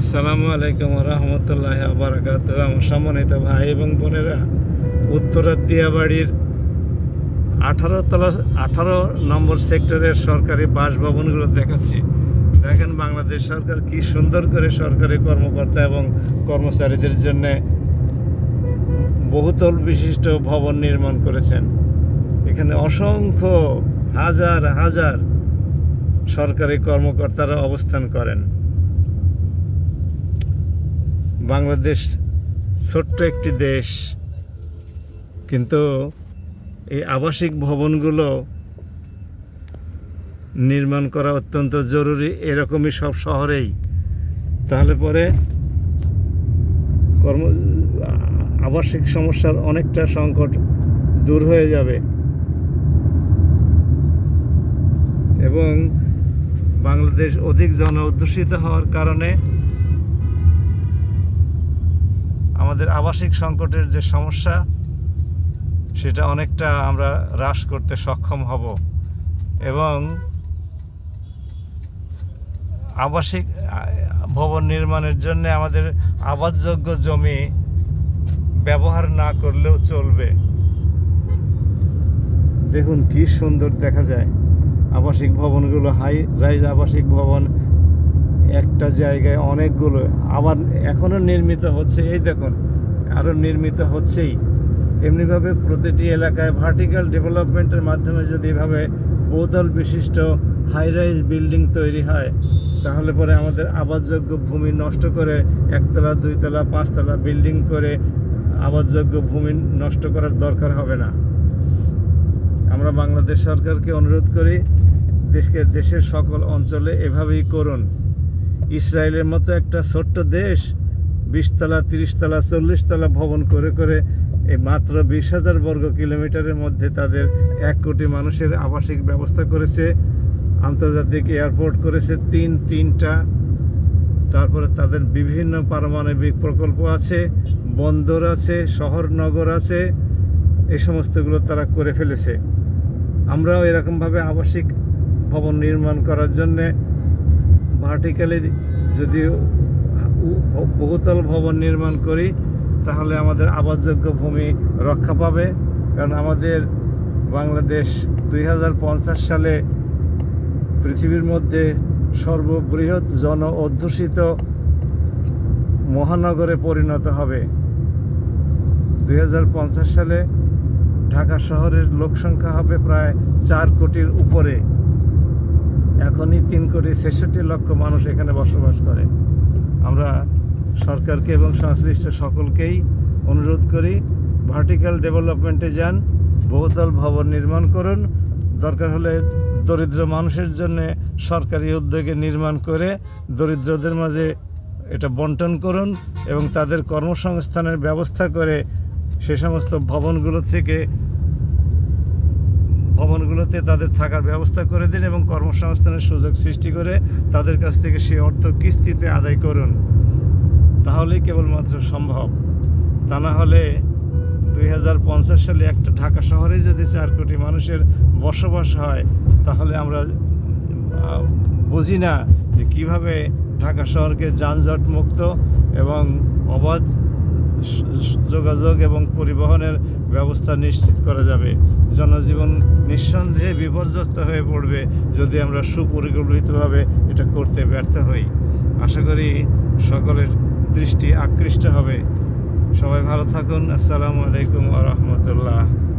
আসসালামু আলাইকুম রহমতুল্লাহ বারাকাত আমার সম্মানিত ভাই এবং বোনেরা, উত্তরা দিয়াবাড়ির আঠারো তলা, আঠারো নম্বর সেক্টরের সরকারি বাসভবনগুলো দেখাচ্ছি। দেখেন বাংলাদেশ সরকার কি সুন্দর করে সরকারি কর্মকর্তা এবং কর্মচারীদের জন্য বহুতল বিশিষ্ট ভবন নির্মাণ করেছেন। এখানে অসংখ্য হাজার হাজার সরকারি কর্মকর্তারা অবস্থান করেন। বাংলাদেশ ছোট্ট একটি দেশ, কিন্তু এই আবাসিক ভবনগুলো নির্মাণ করা অত্যন্ত জরুরি এরকমই সব শহরেই। তাহলে পরে কর্ম, আবাসিক সমস্যার অনেকটা সংকট দূর হয়ে যাবে। এবং বাংলাদেশ অধিক জন অধ্যুষিত হওয়ার কারণে আমাদের আবাসিক সংকটের যে সমস্যা, সেটা অনেকটা আমরা হ্রাস করতে সক্ষম হব। এবং আবাসিক, ভবন নির্মাণের জন্য আমাদের আবাদযোগ্য জমি ব্যবহার না করলেও চলবে। দেখুন কি সুন্দর দেখা যায়। আবাসিক ভবনগুলো হাই রাইজ আবাসিক ভবন, একটা জায়গায় অনেকগুলো, আবার এখনও নির্মিত হচ্ছে। এই দেখুন আরও নির্মিত হচ্ছেই। এমনিভাবে প্রতিটি এলাকায় ভার্টিক্যাল ডেভেলপমেন্টের মাধ্যমে যদি এভাবে বহুতল বিশিষ্ট হাই রাইজ বিল্ডিং তৈরি হয়, তাহলে পরে আমাদের আবাসযোগ্য ভূমি নষ্ট করে একতলা, দুইতলা, পাঁচতলা বিল্ডিং করে আবাসযোগ্য ভূমি নষ্ট করার দরকার হবে না। আমরা বাংলাদেশ সরকারকে অনুরোধ করি, দেশকে দেশের সকল অঞ্চলে এভাবেই করুন। ইসরায়েলের মতো একটা ছোট্ট দেশ বিশতলা, তিরিশতলা, চল্লিশতলা ভবন করে করে এই মাত্র বিশ হাজার বর্গ কিলোমিটারের মধ্যে তাদের এক কোটি মানুষের আবাসিক ব্যবস্থা করেছে। আন্তর্জাতিক এয়ারপোর্ট করেছে তিন, তিনটা। তারপরে তাদের বিভিন্ন পারমাণবিক প্রকল্প আছে, বন্দর আছে, শহর, নগর আছে এই সমস্তগুলো তারা করে ফেলেছে। আমরাও এরকমভাবে আবাসিক ভবন নির্মাণ করার জন্যে ভার্টিক্যালি যদি উ- বহুতল ভবন নির্মাণ করি, তাহলে আমাদের আবাসযোগ্য ভূমি রক্ষা পাবে। কারণ আমাদের বাংলাদেশ দুই হাজার পঞ্চাশ সালে পৃথিবীর মধ্যে সর্ববৃহৎ জন অধ্যুষিত মহানগরে পরিণত হবে। দুই হাজার পঞ্চাশ সালে ঢাকা শহরের লোক সংখ্যা হবে প্রায় চার কোটির উপরে। এখনই তিন কোটি ছেষট্টি লক্ষ মানুষ এখানে বসবাস করে। আমরা সরকারকে এবং সংশ্লিষ্ট সকলকেই অনুরোধ করি ভার্টিক্যাল ডেভেলপমেন্টে যান, বহুতল ভবন নির্মাণ করুন। দরকার হলে দরিদ্র মানুষের জন্য সরকারি উদ্যোগে নির্মাণ করে দরিদ্রদের মাঝে এটা বন্টন করুন এবং তাদের কর্মসংস্থানের ব্যবস্থা করে সে সমস্ত ভবনগুলো থেকে ভবনগুলোতে তাদের থাকার ব্যবস্থা করে দিন এবং কর্মসংস্থানের সুযোগ সৃষ্টি করে তাদের কাছ থেকে সেই অর্থ কিস্তিতে আদায় করুন। তাহলেই কেবলমাত্র সম্ভব। তা না হলে দুই হাজার পঞ্চাশ সালে একটা ঢাকা শহরে যদি চার কোটি মানুষের বসবাস হয়, তাহলে আমরা বুঝি না যে কীভাবে ঢাকা শহরকে যানজট মুক্ত এবং অবাধ যোগাযোগ এবং পরিবহনের ব্যবস্থা নিশ্চিত করা যাবে। জনজীবন নিঃসন্দেহে বিপর্যস্ত হয়ে পড়বে যদি আমরা সুপরিকল্পিতভাবে এটা করতে ব্যর্থ হই। আশা করি সকলের দৃষ্টি আকৃষ্ট হবে। সবাই ভালো থাকুন। আসসালামু আলাইকুম আ রহমতুল্লাহ।